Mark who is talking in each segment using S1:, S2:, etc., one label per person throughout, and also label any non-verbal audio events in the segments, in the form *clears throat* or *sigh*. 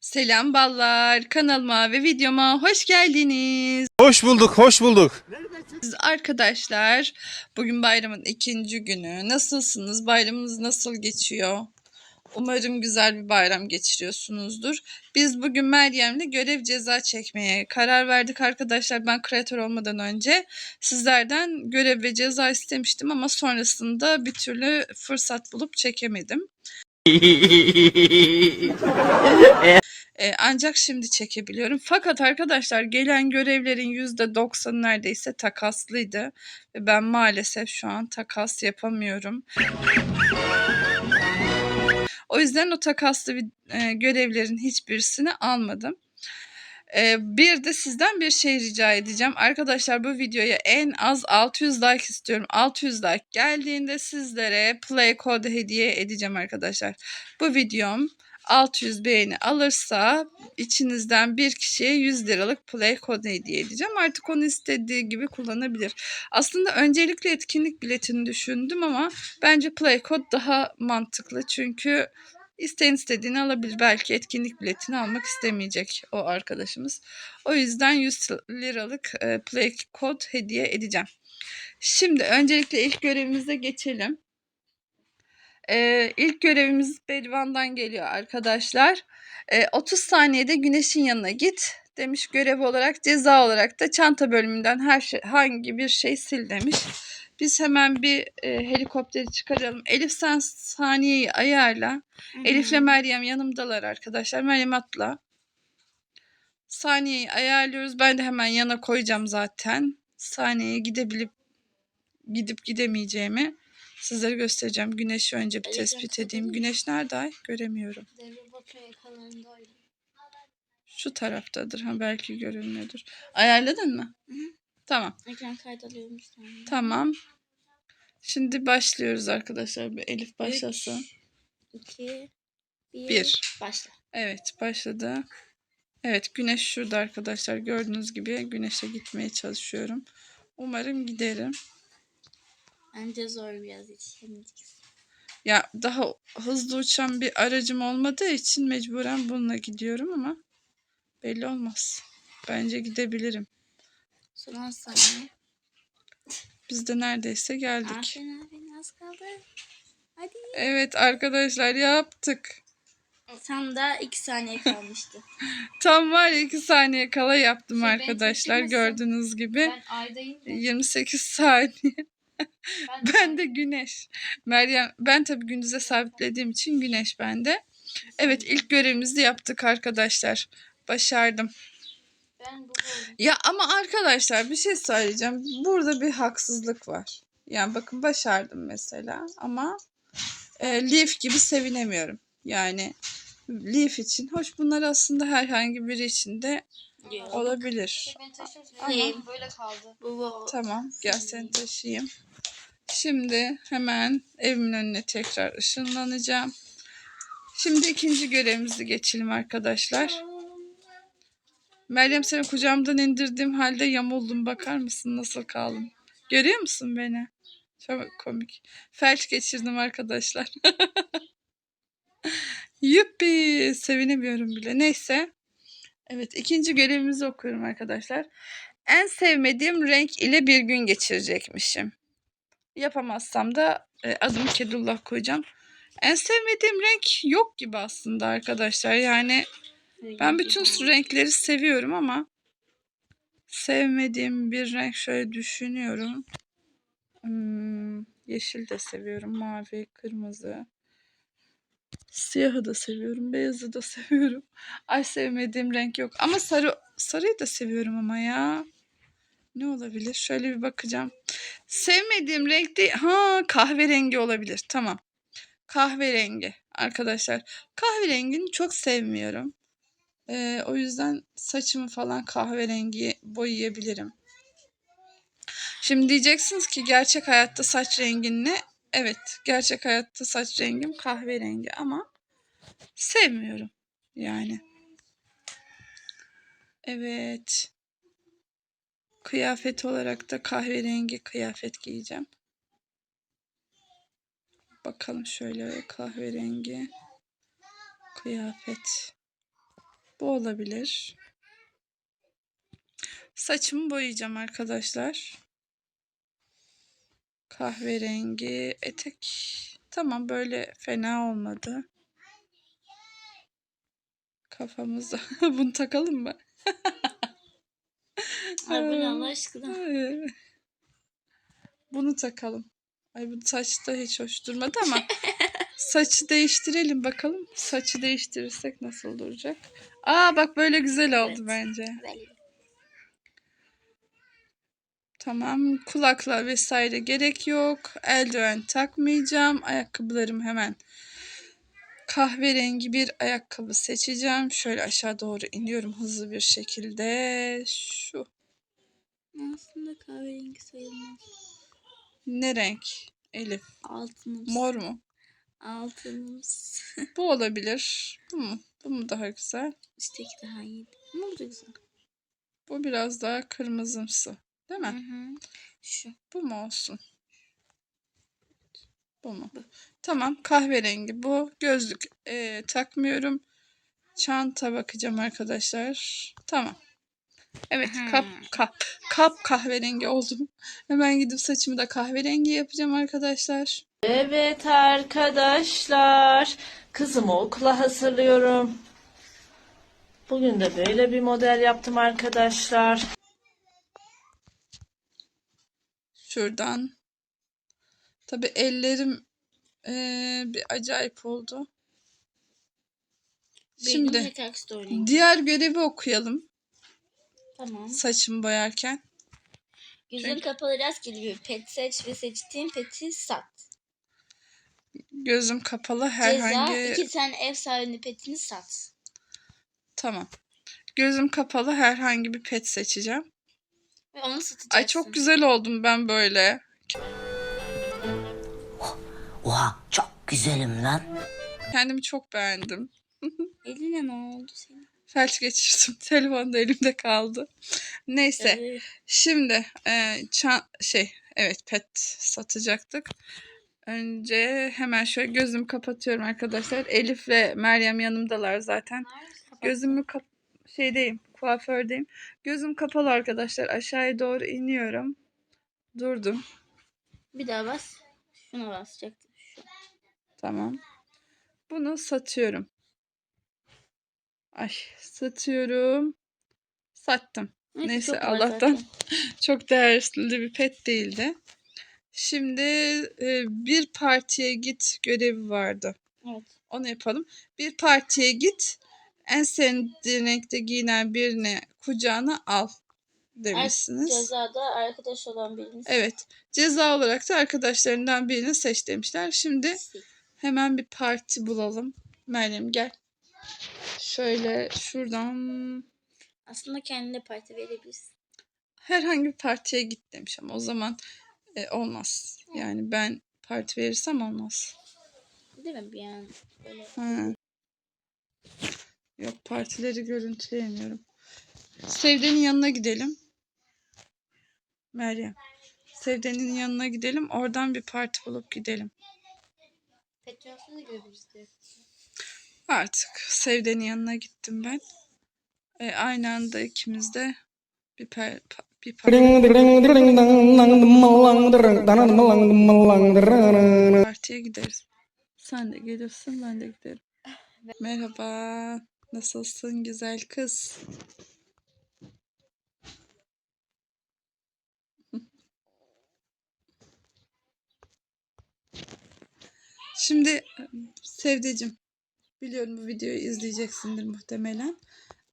S1: Selam ballar. Kanalıma ve videoma hoş geldiniz.
S2: Hoş bulduk, hoş bulduk.
S1: Arkadaşlar bugün bayramın ikinci günü. Nasılsınız? Bayramınız nasıl geçiyor? Umarım güzel bir bayram geçiriyorsunuzdur. Biz bugün Meryem'le görev ceza çekmeye karar verdik arkadaşlar. Ben kreatör olmadan önce sizlerden görev ve ceza istemiştim ama sonrasında bir türlü fırsat bulup çekemedim. E, ancak şimdi çekebiliyorum. Fakat arkadaşlar gelen görevlerin %90'ı neredeyse takaslıydı. Ve ben maalesef şu an takas yapamıyorum. O yüzden o takaslı bir- e, görevlerin hiçbirisini almadım. E, bir de sizden bir şey rica edeceğim. Arkadaşlar bu videoya en az 600 like istiyorum. 600 like geldiğinde sizlere play code hediye edeceğim arkadaşlar. Bu videom 600 beğeni alırsa içinizden bir kişiye 100 liralık play kod hediye edeceğim. Artık onu istediği gibi kullanabilir. Aslında öncelikle etkinlik biletini düşündüm ama bence play kod daha mantıklı. Çünkü isteyen istediğini alabilir. Belki etkinlik biletini almak istemeyecek o arkadaşımız. O yüzden 100 liralık e, play kod hediye edeceğim. Şimdi öncelikle ilk görevimize geçelim. Ee, ilk görevimiz Berivan'dan geliyor arkadaşlar. Ee, 30 saniyede güneşin yanına git demiş görev olarak ceza olarak da çanta bölümünden her şey hangi bir şey sil demiş. Biz hemen bir e, helikopteri çıkaralım. Elif sen saniyeyi ayarla. Elif'le Meryem yanımdalar arkadaşlar. Meryem atla. Saniyeyi ayarlıyoruz. Ben de hemen yana koyacağım zaten. Saniyeye gidebilip gidip gidemeyeceğimi sizlere göstereceğim. Güneşi önce bir tespit edeyim. Güneş nerede ay? Göremiyorum. Şu taraftadır. Ha belki görünmüyordur. Ayarladın mı?
S3: Hı hı.
S1: Tamam.
S3: Ekran saniye.
S1: Tamam. Şimdi başlıyoruz arkadaşlar. Bir Elif başlasın.
S3: 2 1
S1: Bir.
S3: Başla.
S1: Evet başladı. Evet güneş şurada arkadaşlar. Gördüğünüz gibi güneşe gitmeye çalışıyorum. Umarım giderim.
S3: Bence zor biraz yetişemeyeceğiz.
S1: Ya daha hızlı uçan bir aracım olmadığı için mecburen bununla gidiyorum ama belli olmaz. Bence gidebilirim.
S3: Son 10 saniye.
S1: Biz de neredeyse geldik.
S3: Aferin aferin az kaldı. Hadi.
S1: Evet arkadaşlar yaptık.
S3: Tam da 2 saniye kalmıştı. *laughs*
S1: Tam var ya 2 saniye kala yaptım
S4: Şey,
S1: arkadaşlar
S4: çektirmesin.
S1: gördüğünüz gibi.
S4: Ben aydayım da.
S1: 28 saniye.
S4: Ben *laughs*
S1: de güneş. Meryem ben tabii gündüze sabitlediğim için güneş bende. Evet ilk görevimizi yaptık arkadaşlar. Başardım.
S4: Ben bu oldum.
S1: Ya ama arkadaşlar bir şey söyleyeceğim. Burada bir haksızlık var. Yani bakın başardım mesela ama e, Leaf gibi sevinemiyorum. Yani Leaf için. Hoş bunlar aslında herhangi biri için de
S3: Yok.
S1: olabilir.
S4: Şey, beni taşıyorsun.
S1: Ama-
S4: böyle kaldı.
S3: Bu bu.
S1: Tamam gel seni taşıyayım. Şimdi hemen evimin önüne tekrar ışınlanacağım. Şimdi ikinci görevimizi geçelim arkadaşlar. Meryem seni kucağımdan indirdiğim halde yamuldum. Bakar mısın nasıl kaldım? Görüyor musun beni? Çok komik. Felç geçirdim arkadaşlar. *laughs* Yuppi. Sevinemiyorum bile. Neyse. Evet ikinci görevimizi okuyorum arkadaşlar. En sevmediğim renk ile bir gün geçirecekmişim. Yapamazsam da e, adımı Kedullah koyacağım. En sevmediğim renk yok gibi aslında arkadaşlar. Yani ben bütün renkleri seviyorum ama sevmediğim bir renk şöyle düşünüyorum. Hmm, yeşil de seviyorum, mavi, kırmızı. Siyahı da seviyorum, beyazı da *laughs* seviyorum. Ay sevmediğim renk yok. Ama sarı sarıyı da seviyorum ama ya. Ne olabilir? Şöyle bir bakacağım. Sevmediğim renk değil. Ha kahverengi olabilir. Tamam. Kahverengi arkadaşlar. Kahverengini çok sevmiyorum. Ee, o yüzden saçımı falan kahverengi boyayabilirim. Şimdi diyeceksiniz ki gerçek hayatta saç rengin ne? Evet, gerçek hayatta saç rengim kahverengi ama sevmiyorum yani. Evet. Kıyafet olarak da kahverengi kıyafet giyeceğim. Bakalım şöyle kahverengi kıyafet. Bu olabilir. Saçımı boyayacağım arkadaşlar. Kahverengi etek. Tamam böyle fena olmadı. Kafamıza. *laughs* Bunu takalım mı? *laughs*
S3: Ay bu ne Allah aşkına.
S1: Bunu takalım. Ay bu saçta hiç hoş durmadı ama *laughs* saçı değiştirelim bakalım. Saçı değiştirirsek nasıl duracak? Aa bak böyle güzel oldu
S3: Evet.
S1: bence.
S3: Böyle.
S1: Tamam kulakla vesaire gerek yok. Eldiven takmayacağım. Ayakkabılarım hemen kahverengi bir ayakkabı seçeceğim. Şöyle aşağı doğru iniyorum hızlı bir şekilde. Şu
S3: Aslında kahverengi sayılmaz.
S1: ne renk? Elif.
S3: Altınımız.
S1: Mor mu?
S3: Altınımız. *laughs*
S1: Bu olabilir. Bu mu? Bu mu daha güzel?
S3: Üstteki daha iyiydi. Ama bu da güzel.
S1: Bu biraz daha kırmızımsı. Değil
S3: Hı
S1: mi?
S3: hı. Şu.
S1: Bu mu olsun? Bu mu? Tamam kahverengi bu. Gözlük eee, takmıyorum. Çanta bakacağım arkadaşlar. Tamam. Evet kap kap kap kahverengi oldum. Hemen gidip saçımı da kahverengi yapacağım arkadaşlar.
S2: Evet arkadaşlar, kızımı okula hazırlıyorum. Bugün de böyle bir model yaptım arkadaşlar.
S1: Şuradan. Tabii ellerim eee, bir acayip oldu. Şimdi diğer görevi okuyalım
S3: Tamam.
S1: saçımı boyarken.
S3: Gözün
S1: Çünkü-
S3: kapalı rastgele bir pet seç ve seçtiğin peti sat.
S1: Gözüm kapalı
S3: Ceza
S1: herhangi
S3: iki tane ev sahibi petini sat.
S1: tamam. Gözüm kapalı herhangi bir pet seçeceğim.
S3: Ve onu satacaksın.
S1: Ay çok güzel oldum ben böyle.
S5: Oha çok güzelim lan.
S1: Kendimi çok beğendim. *laughs*
S3: Eline ne oldu senin?
S1: Felç geçirdim. *laughs* Telefon da elimde kaldı. Neyse.
S3: Evet.
S1: Şimdi e, ça- şey evet pet satacaktık. Önce hemen şöyle gözümü kapatıyorum arkadaşlar. Elif ve Meryem yanımdalar zaten. Gözümü kap şeydeyim, kuafördeyim. Gözüm kapalı arkadaşlar. Aşağıya doğru iniyorum. Durdum.
S3: Bir daha bas. Şuna basacaktım. Şu.
S1: Tamam. Bunu satıyorum. Ay satıyorum. Sattım. Neyse,
S3: çok var
S1: Allah'tan. *laughs* Çok değerli bir pet değildi. Şimdi e, bir partiye git görevi vardı.
S3: Evet.
S1: Onu yapalım. Bir partiye git. En sevdiğin renkte giyinen birini kucağına al demişsiniz.
S3: Cezada arkadaş olan birimiz.
S1: Evet. Ceza olarak da arkadaşlarından birini seç demişler. Şimdi hemen bir parti bulalım. Meryem gel. Şöyle şuradan
S3: Aslında kendine parti verebilirsin.
S1: herhangi bir partiye git demiş ama o zaman e, olmaz. Yani ben parti verirsem olmaz.
S3: Değil mi? An böyle.
S1: Ha. Yok partileri görüntüleyemiyorum. Sevde'nin yanına gidelim. Meryem. Sevde'nin yanına gidelim. Oradan bir parti bulup gidelim.
S4: Petrolsüz de görebiliriz diyor.
S1: Artık Sevde'nin yanına gittim ben. E, aynı anda ikimiz de bir per, pa- bir par- partiye gideriz. Sen de gelirsin ben de giderim. Merhaba. Nasılsın güzel kız? *laughs* Şimdi Sevdeciğim biliyorum bu videoyu izleyeceksindir muhtemelen.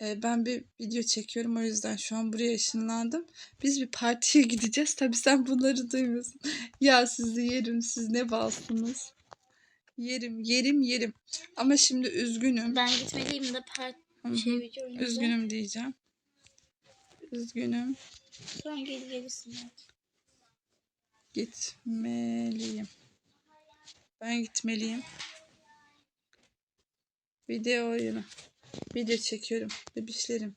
S1: Ee, ben bir video çekiyorum o yüzden şu an buraya ışınlandım. Biz bir partiye *laughs* gideceğiz. Tabii sen bunları duymuyorsun. ya sizi yerim siz ne balsınız. Yerim yerim yerim. Ama şimdi üzgünüm.
S3: Ben gitmeliyim de part
S1: Hı hı.
S3: şey video oynayacağım.
S1: Üzgünüm diyeceğim. Üzgünüm.
S3: Sonra geri gelirsin belki.
S1: Gitmeliyim. Ben gitmeliyim. Video oyunu. Video çekiyorum. Bebişlerim.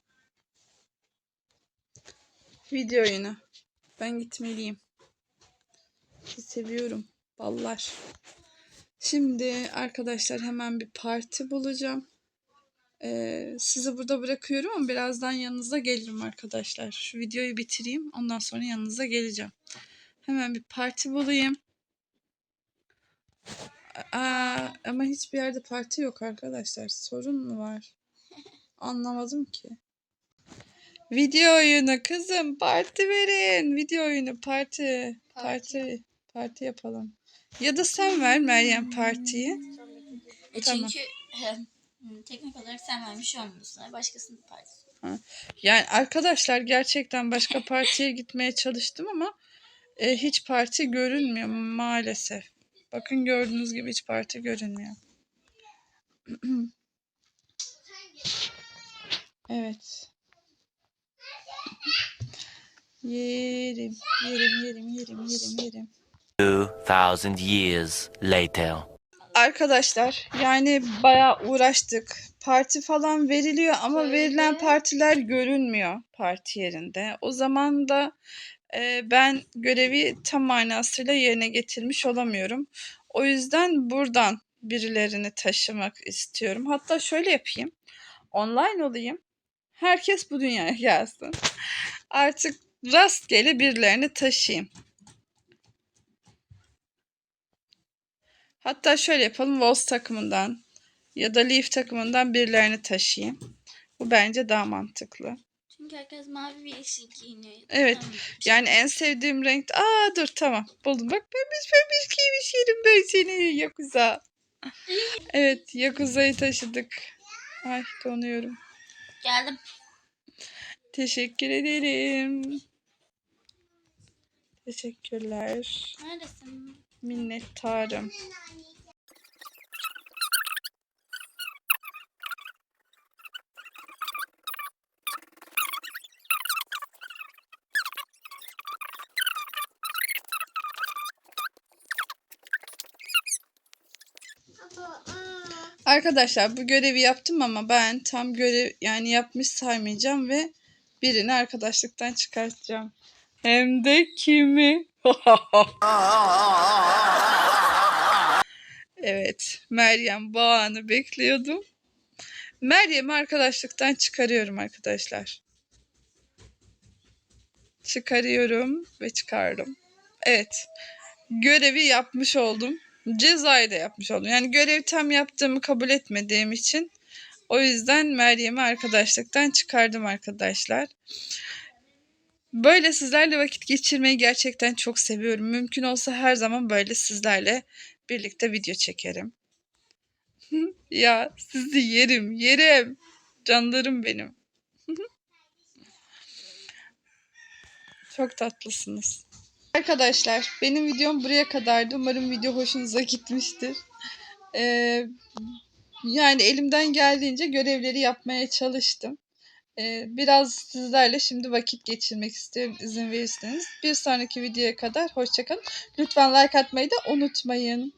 S1: Video oyunu. Ben gitmeliyim. Sizi seviyorum. Ballar. Şimdi arkadaşlar hemen bir parti bulacağım. Ee, sizi burada bırakıyorum ama birazdan yanınıza gelirim arkadaşlar. Şu videoyu bitireyim. Ondan sonra yanınıza geleceğim. Hemen bir parti bulayım. Aa, ama hiçbir yerde parti yok arkadaşlar. Sorun mu var? Anlamadım ki. Video oyunu kızım parti verin. Video oyunu parti. Parti. Parti yapalım. Ya da sen ver Meryem partiyi.
S3: E
S1: Tamam.
S3: çünkü hmm, teknik olarak sen vermiş olmuyorsun. Başkasının partisi.
S1: Yani arkadaşlar gerçekten başka partiye gitmeye çalıştım ama e, hiç parti görünmüyor maalesef. Bakın gördüğünüz gibi hiç parti görünmüyor. *clears throat* evet. Yerim, yerim, yerim, yerim, yerim, yerim.
S6: 2,000 years later.
S1: Arkadaşlar yani bayağı uğraştık. Parti falan veriliyor ama verilen partiler görünmüyor parti yerinde. O zaman da e, ben görevi tam manasıyla yerine getirmiş olamıyorum. O yüzden buradan birilerini taşımak istiyorum. Hatta şöyle yapayım. Online olayım. Herkes bu dünyaya gelsin. Artık rastgele birilerini taşıyayım. Hatta şöyle yapalım. Wolves takımından ya da Leaf takımından birilerini taşıyayım. Bu bence daha mantıklı.
S3: Çünkü herkes mavi bir yeşil giyiniyor.
S1: Evet,
S3: Tamam.
S1: Yani en sevdiğim renk... Aa dur tamam buldum. Bak pembiş pembiş giymiş yerim ben seni Yakuza. *laughs* Evet Yakuza'yı taşıdık. Ay donuyorum.
S3: Geldim.
S1: Teşekkür ederim. Teşekkürler.
S3: Neredesin?
S1: Minnettarım. Arkadaşlar bu görevi yaptım ama ben tam görev yani yapmış saymayacağım ve birini arkadaşlıktan çıkartacağım. Hem de kimi? *laughs* evet, Meryem bu anı bekliyordum. Meryem'i arkadaşlıktan çıkarıyorum arkadaşlar. Çıkarıyorum ve çıkardım. Evet, görevi yapmış oldum. Cezayı da yapmış oldum. Yani görevi tam yaptığımı kabul etmediğim için o yüzden Meryem'i arkadaşlıktan çıkardım arkadaşlar. Böyle sizlerle vakit geçirmeyi gerçekten çok seviyorum. Mümkün olsa her zaman böyle sizlerle birlikte video çekerim. *laughs* ya sizi yerim, yerim. Canlarım benim. *laughs* çok tatlısınız. Arkadaşlar benim videom buraya kadardı. Umarım video hoşunuza gitmiştir. Ee, yani elimden geldiğince görevleri yapmaya çalıştım. Ee, biraz sizlerle şimdi vakit geçirmek istiyorum izin verirseniz. Bir sonraki videoya kadar hoşçakalın. Lütfen like atmayı da unutmayın.